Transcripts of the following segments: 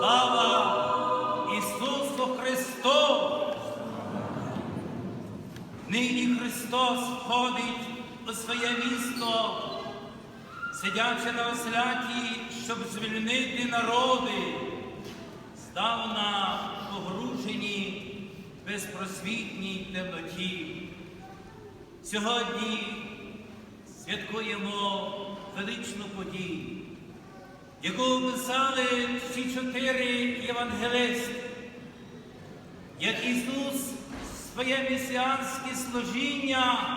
Слава Ісусу Христу! Нині Христос входить у своє місто, сидячи на осляті, щоб звільнити народи, здавна погружені безпросвітній темноті. Сьогодні святкуємо величну подію яку описали всі чотири євангелисти, як Ісус своє месіанське служіння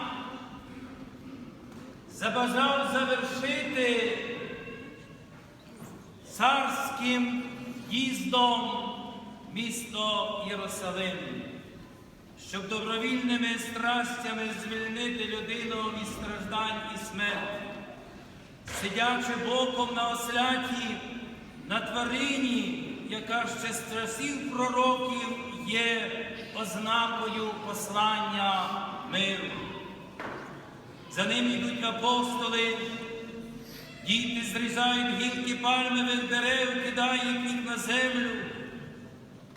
забажав завершити царським їздом місто Єрусалим, щоб добровільними страстями звільнити людину від страждань і смерті, сидячи боком на осляті на тварині, яка ще з часів пророків є ознакою послання миру. За ним йдуть апостоли, діти зрізають гілки пальмових дерев, кидають їх на землю,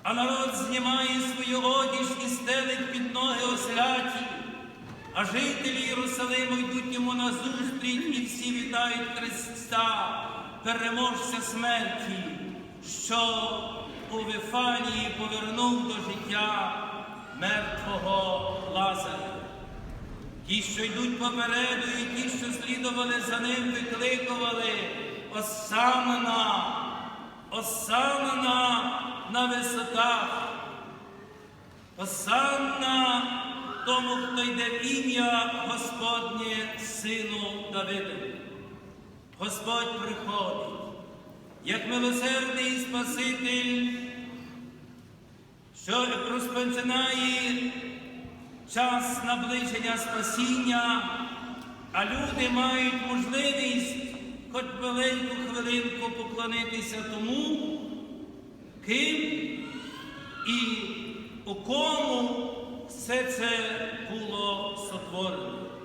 а народ знімає свою одіж і стелить під ноги осляті, а жителі Єрусалиму йдуть йому назустріч і всі вітають Христа, переможця смерті, що у Вифанії повернув до життя мертвого Лазаря. Ті, що йдуть попереду, і ті, що слідували за ним, викликували Осанна, Осанна на висотах. Осанна тому, хто йде в ім'я Сину Давидові. Господь приходить, як милосердний Спаситель, що розпочинає час наближення спасіння, а люди мають можливість хоч маленьку хвилинку поклонитися тому, ким і у кому все це було сотворено.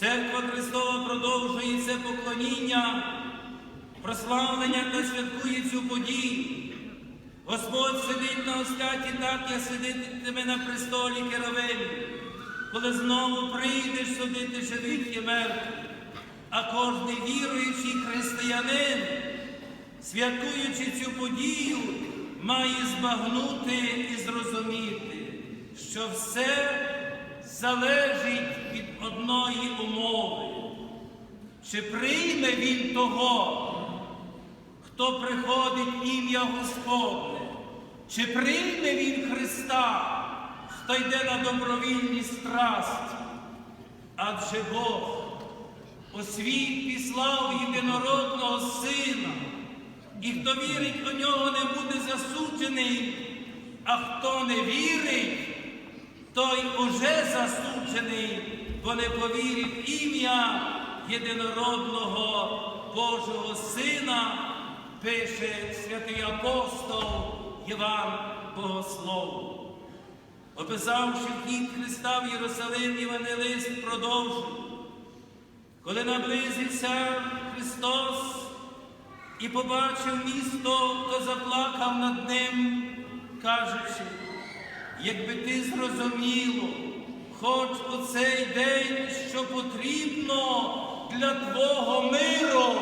Церква Христова продовжує це поклоніння, прославлення та святкує цю подію. Господь сидить на осляті так, як сидитиме на престолі Керовим, коли знову прийдеш судити живих і мертвих. А кожний віруючий християнин, святкуючи цю подію, має збагнути і зрозуміти, що все залежить одної умови. Чи прийме він того, хто приходить ім'я Господне, чи прийме він Христа, хто йде на добровільні страсті, адже Бог у світ післав єдинородного Сина, і хто вірить у нього, не буде засуджений, а хто не вірить, той уже засуджений, бо не повірить в ім'я єдинородного Божого Сина пише святий апостол Іван Богослов. Описавши вхід Христа в Єрусалим, Євангелист продовжує. Коли наблизився Христос і побачив місто, то заплакав над ним, кажучи, якби ти зрозуміло, хоч у цей день, що потрібно для Твого миру.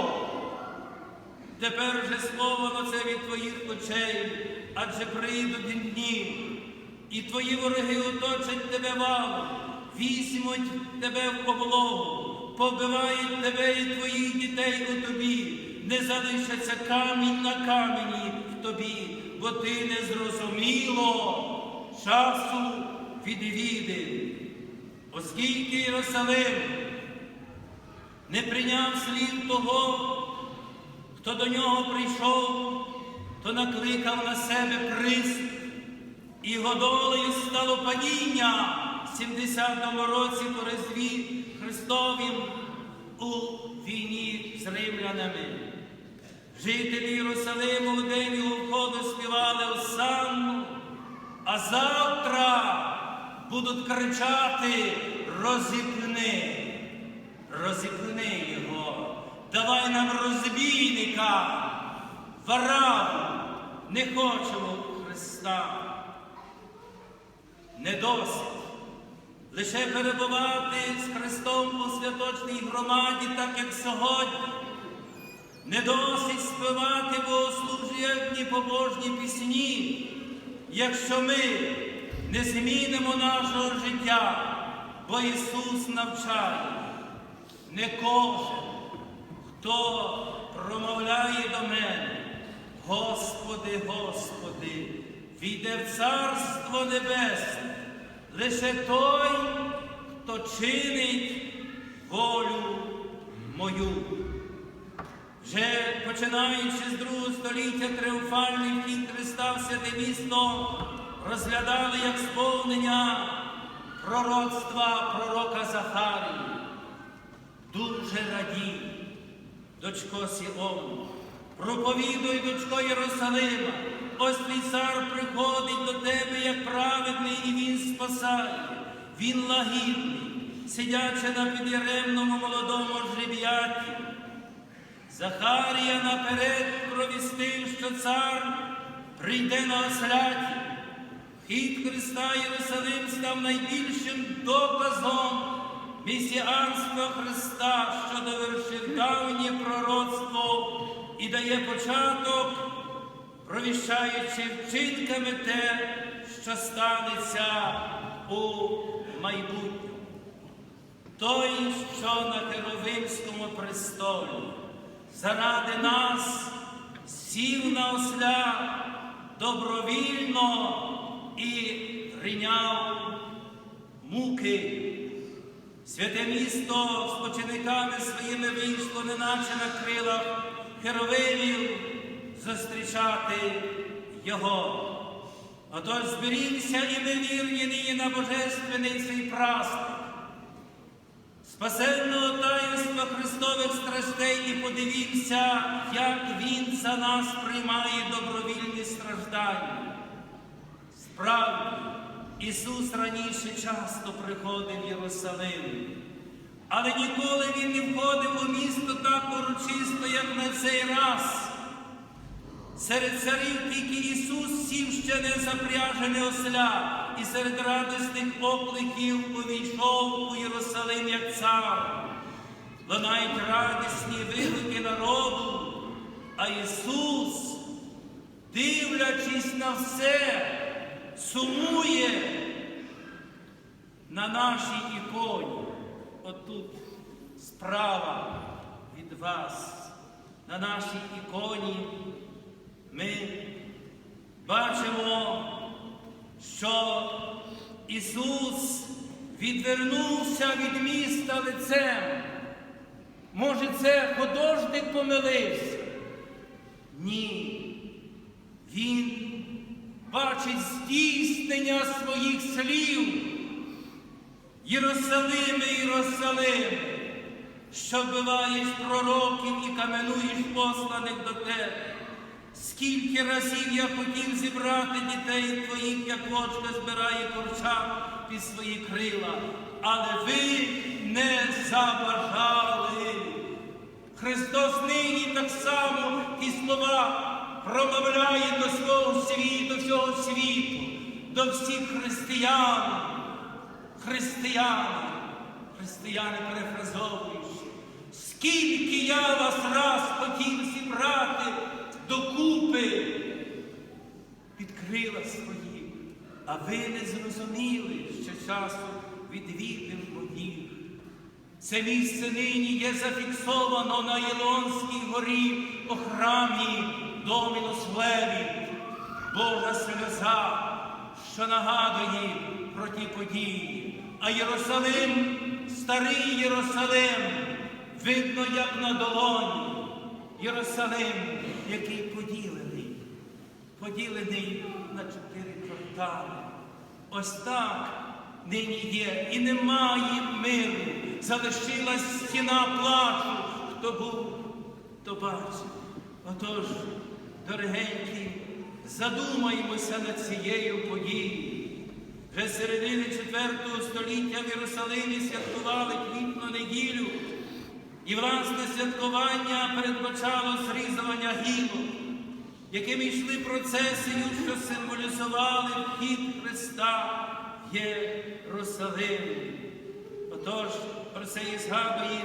Тепер же слово на це від твоїх очей, адже прийдуть дні, і твої вороги оточать тебе валом, візьмуть тебе в облогу, побивають тебе і твоїх дітей у тобі, не залишиться камінь на камені в тобі, бо ти не зрозуміло часу відвіди. Оскільки Єрусалим не прийняв слів того, Хто до нього прийшов, то накликав на себе прист, і годолею стало падіння в 70-му році по Різдві Христовім у війні з римлянами. Жителі Єрусалиму в день його входу співали Осанну, а завтра будуть кричати розіпни, розіпни його. Давай нам розбійника, вараву, не хочемо Христа. Не досить. лише перебувати з Христом у святочній громаді, так як сьогодні. Не досить співати богослужебні побожні пісні, якщо ми не змінимо нашого життя, бо Ісус навчає. Не кожен, хто промовляє до мене, Господи, Господи, війде в Царство Небесне, лише той, хто чинить волю мою. Вже починаючи з другого століття тріумфальний вхід Христа в святе місто розглядали як сповнення пророцтва пророка Захарії. Дуже радій, дочко Сіону, проповідуй, дочко Єрусалима, ось твій цар приходить до тебе як праведний, і він спасає, він лагідний, сидячи на підяремному молодому жреб'яті. Захарія наперед провістив, що цар прийде на осляті. Хід Христа Єрусалим став найбільшим доказом місіанства Христа, що довершив давнє пророцтво і дає початок, провіщаючи вчинками те, що станеться у майбутньому. Той, що на Херовимському престолі, заради нас сів на осля добровільно і прийняв муки. Святе місто з почениками своїми вийшло, неначе на крилах херовимів зустрічати його. Отож зберігся і ми вірні нині на божественний цей праздник спасенного таїнства Христових страстей і подивімося, як Він за нас приймає добровільні страждання. Справді, Ісус раніше часто приходив в Єрусалим, але ніколи Він не входив у місто так урочисто, як на цей раз. Серед царів тільки Ісус сів ще не запряжене осля, і серед радісних окликів увійшов у Єрусалим як цар. Лунають радісні вигуки народу, а Ісус, дивлячись на все, сумує на нашій іконі. Отут справа від вас, на нашій іконі ми бачимо, що Ісус відвернувся від міста лицем. Може, це художник помилився? Ні. Він бачить здійснення своїх слів. Єрусалиме, Єрусалиме, що вбиваєш пророків і каменуєш посланих до тебе. Скільки разів я хотів зібрати дітей твоїх, як вочка збирає корчак під свої крила, але ви не забажали. Христос нині так само ті слова промовляє до свого світу, всього світу, до всіх християн. Християни, християни перефразовуючи, скільки я вас раз хотів зібрати докупи під крила свої, а ви не зрозуміли, що часу відвідив моїх. Це місце нині є зафіксовано на Єлонській горі у храмі Домінус Леві, Бога сльоза, що нагадує про ті події. А Єрусалим, старий Єрусалим, видно, як на долоні. Єрусалим, який поділений, поділений на чотири квартали. Ось так нині є і немає миру. Залишилась стіна плачу. Хто був, то бачив. Отож, дорогенькі, задумаємося над цією подією. Вже середини IV століття в Єрусалимі святкували квітну неділю. І власне святкування передбачало зрізування гілок, якими йшли процесію, що символізували вхід Христа Єрусалиму. Отож, про це і згадує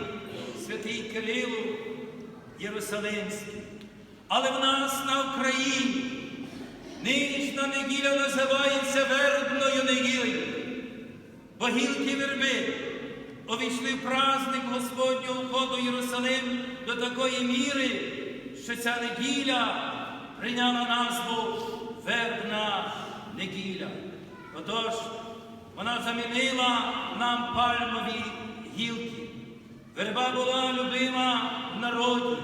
святий Кирило Єрусалимський. Але в нас на Україні нинішня неділя називається вербною неділею. Бо гілки верби увійшли в праздник Господнього входу Єрусалим до такої міри, що ця неділя прийняла назву Вербна неділя. Отож, вона замінила нам пальмові гілки. Верба була любима в народі,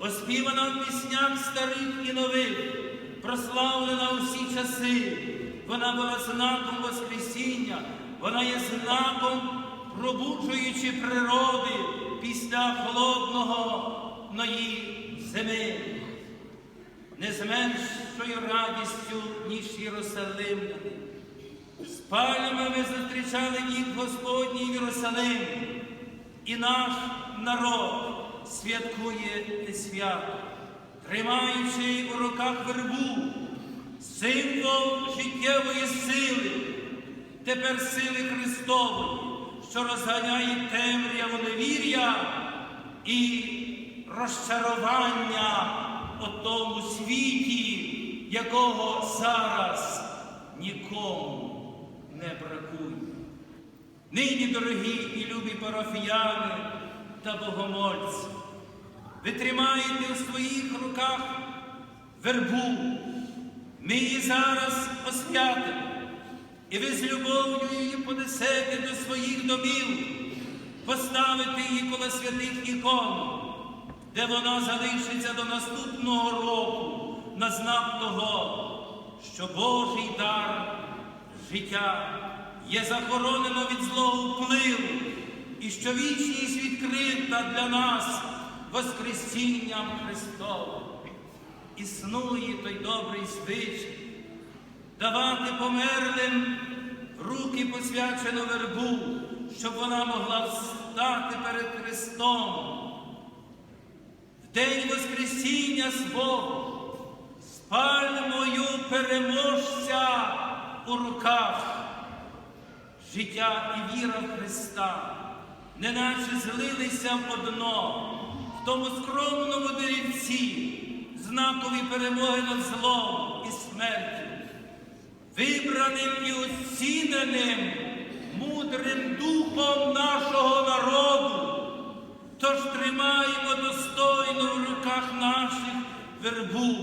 оспівана в піснях старих і нових, прославлена у всі часи. Вона була знаком Воскресіння, вона є знаком, пробуджуючи природи після холодного ної зими. Не з меншою радістю, ніж Єрусалимляни. З пальмами зустрічали дід Господній Єрусалим, і наш народ святкує свято, тримаючи у руках вербу, символ життєвої сили, тепер сили Христової, що розганяє темряву невір'я і розчарування у тому світі, якого зараз нікому не бракує. Нині, дорогі і любі парафіяни та богомольці, ви тримаєте у своїх руках вербу. Ми її зараз освятимо, і ви з любов'ю її понесете до своїх домів, поставите її коло святих ікон, де вона залишиться до наступного року на знак того, що Божий дар життя є захоронено від злого впливу, і що вічність відкрита для нас Воскресінням Христовим. Існує той добрий звичай давати померлим руки посвячену вербу, щоб вона могла встати перед Христом. В день Воскресіння свого з пальмою переможця у руках. Життя і віра в Христа, неначе злилися в одно, в тому скромному деревці, знакові перемоги над злом і смертю, вибраним і оціненим мудрим духом нашого народу. Тож тримаємо достойно в руках наших вербу,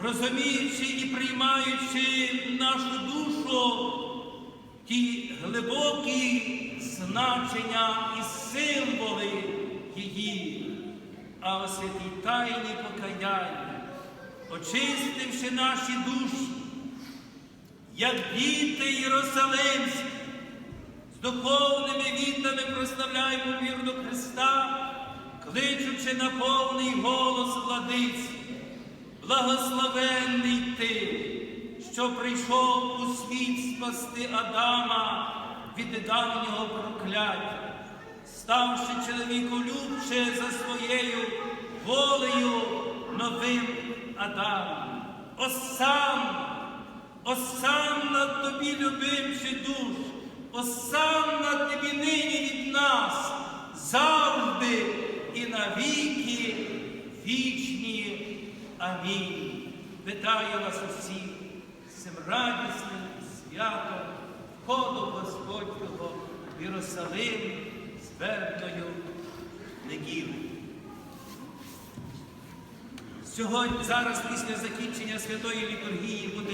розуміючи і приймаючи нашу душу ті глибокі значення і символи її, а у святій тайні покаяння, очистивши наші душі, як діти Єрусалимські, з духовними вітами прославляємо вірну Христа, кличучи на повний голос владиці, благословенний ти, що прийшов у світ спасти Адама від давнього прокляття, ставши чоловіку любче за своєю волею новим Адамом. Осанна, осанна тобі, любимче душ, осанна тобі нині від нас, завжди і навіки вічні. Амінь. Вітаю вас усіх цим радісним святом входу Господнього в Єрусалим з вербною неділею. Сьогодні, зараз, після закінчення святої літургії, буде